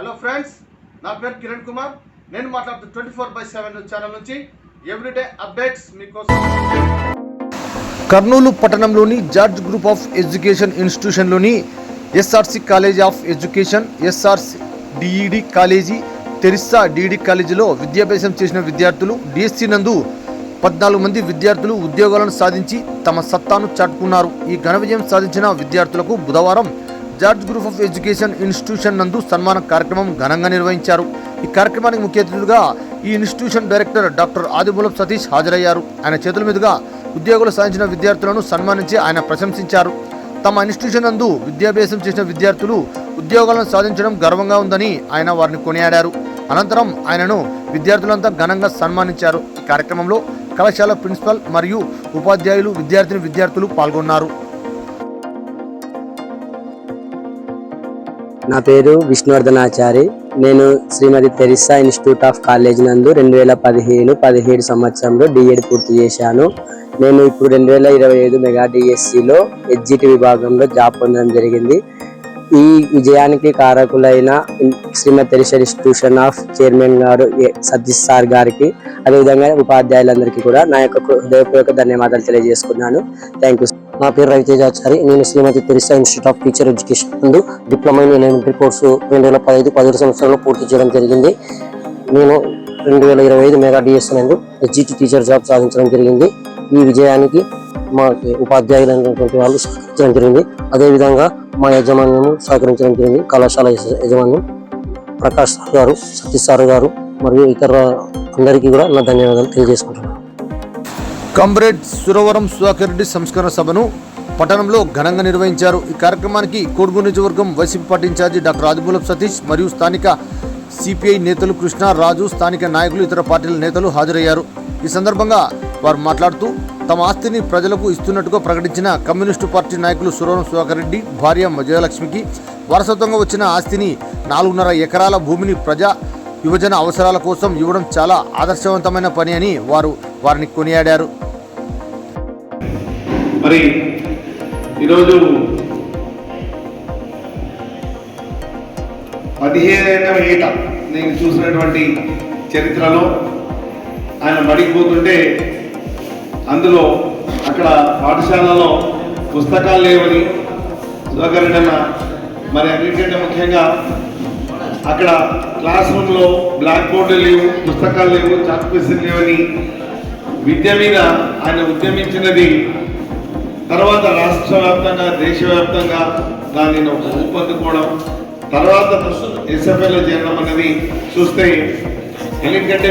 Hello friends నా పేరు కిరణ్ కుమార్. నేను మాట్లాడుతూ twenty four by seven channel నుంచి ఎవ్రీడే అప్డేట్స్ మీకోసం. కర్నూలు పట్టణంలోని George group of education ఇన్స్టిట్యూషన్లోని SRC college of education SRC DEd college Teresa DEd కాలేజీలో విద్యాభ్యాసం చేసిన విద్యార్థులు డిఎస్సి నందు పద్నాలుగు మంది విద్యార్థులు ఉద్యోగాలను సాధించి తమ సత్తాను చాటుకున్నారు. ఈ ఘన విజయం సాధించిన విద్యార్థులకు బుధవారం George group of education institution నందు సన్మాన కార్యక్రమం ఘనంగా నిర్వహించారు. ఈ కార్యక్రమానికి ముఖ్య అతిథులుగా ఈ institution director doctor Adimulam Satish హాజరయ్యారు. ఆయన చేతుల మీదుగా ఉద్యోగులు సాధించిన విద్యార్థులను సన్మానించి ఆయన ప్రశంసించారు. తమ ఇన్స్టిట్యూషన్ నందు విద్యాభ్యాసం చేసిన విద్యార్థులు ఉద్యోగాలను సాధించడం గర్వంగా ఉందని ఆయన వారిని కొనియాడారు. అనంతరం ఆయనను విద్యార్థులంతా ఘనంగా సన్మానించారు. ఈ కార్యక్రమంలో కళాశాల ప్రిన్సిపల్ మరియు ఉపాధ్యాయులు విద్యార్థిని విద్యార్థులు పాల్గొన్నారు. నా పేరు విష్ణువర్ధనాచారి. నేను Shrimati Teresa institute of college నందు రెండు వేల పదిహేను పదిహేడు సంవత్సరంలో డిఎడ్ పూర్తి చేశాను. నేను ఇప్పుడు రెండు వేల ఇరవై ఐదు మెగా డిఎస్సిలో హెచ్జిటి విభాగంలో జాబ్ పొందడం జరిగింది. ఈ విజయానికి కారకులైన Shrimati Teresa institution of chairman గారు సతీష్ సార్ గారికి అదేవిధంగా ఉపాధ్యాయులందరికీ కూడా నా యొక్క హృదయపూర్వక ధన్యవాదాలు తెలియజేసుకున్నాను. థ్యాంక్ యూ నా పేరు రవితేజాచారి. నేను Shrimati Teresa institute of teacher education నందు డిప్లొమా ఇన్ ఎలిమెంటరీ కోర్సు రెండు వేల పదహైదు పదిహేడు సంవత్సరంలో పూర్తి చేయడం జరిగింది. నేను రెండు వేల ఇరవై ఐదు మెగా డిఎస్ నందు హెచ్జిటి టీచర్ జాబ్ సాధించడం జరిగింది. ఈ విజయానికి మా ఉపాధ్యాయులైనటువంటి వాళ్ళు సహకరించడం జరిగింది. అదేవిధంగా మా యజమాన్యము సహకరించడం జరిగింది. కళాశాల యజమాన్యం ప్రకాష్ సార్ గారు సతీష్ సార్ గారు మరియు ఇతర అందరికీ కూడా నా ధన్యవాదాలు తెలియజేసుకుంటున్నాను. కంబ్రేడ్ సురవరం సుధాకర్ రెడ్డి సంస్కరణ సభను పట్టణంలో ఘనంగా నిర్వహించారు. ఈ కార్యక్రమానికి కోడుగు నియోజకవర్గం YCP party incharge doctor Adimulapu Satish మరియు స్థానిక సిపిఐ నేతలు కృష్ణ రాజు స్థానిక నాయకులు ఇతర పార్టీల నేతలు హాజరయ్యారు. ఈ సందర్భంగా వారు మాట్లాడుతూ తమ ఆస్తిని ప్రజలకు ఇస్తున్నట్టుగా ప్రకటించిన కమ్యూనిస్టు పార్టీ నాయకులు సురవరం సుధాకర్ రెడ్డి భార్య విజయలక్ష్మికి వారసత్వంగా వచ్చిన ఆస్తిని నాలుగున్నర ఎకరాల భూమిని ప్రజా యువజన అవసరాల కోసం ఇవ్వడం చాలా ఆదర్శవంతమైన పని అని వారు వారిని కొనియాడారు. మరి ఈరోజు పదిహేనవ ఏట నేను చూసినటువంటి చరిత్రలో ఆయన బడికి పోతుంటే అందులో అక్కడ పాఠశాలలో పుస్తకాలు లేవని సుధాకరణ మరి అన్నిటికంటే ముఖ్యంగా అక్కడ క్లాస్ రూమ్లో బ్లాక్ బోర్డు లేవు పుస్తకాలు లేవు చాక్ పీసులు లేవని విద్య మీద ఆయన ఉద్యమించినది తర్వాత రాష్ట్ర వ్యాప్తంగా దేశవ్యాప్తంగా దానిని ఒక ఊపందుకోవడం తర్వాత ఎస్ఎఫ్ఐలో చేరడం అనేది చూస్తే ఎందుకంటే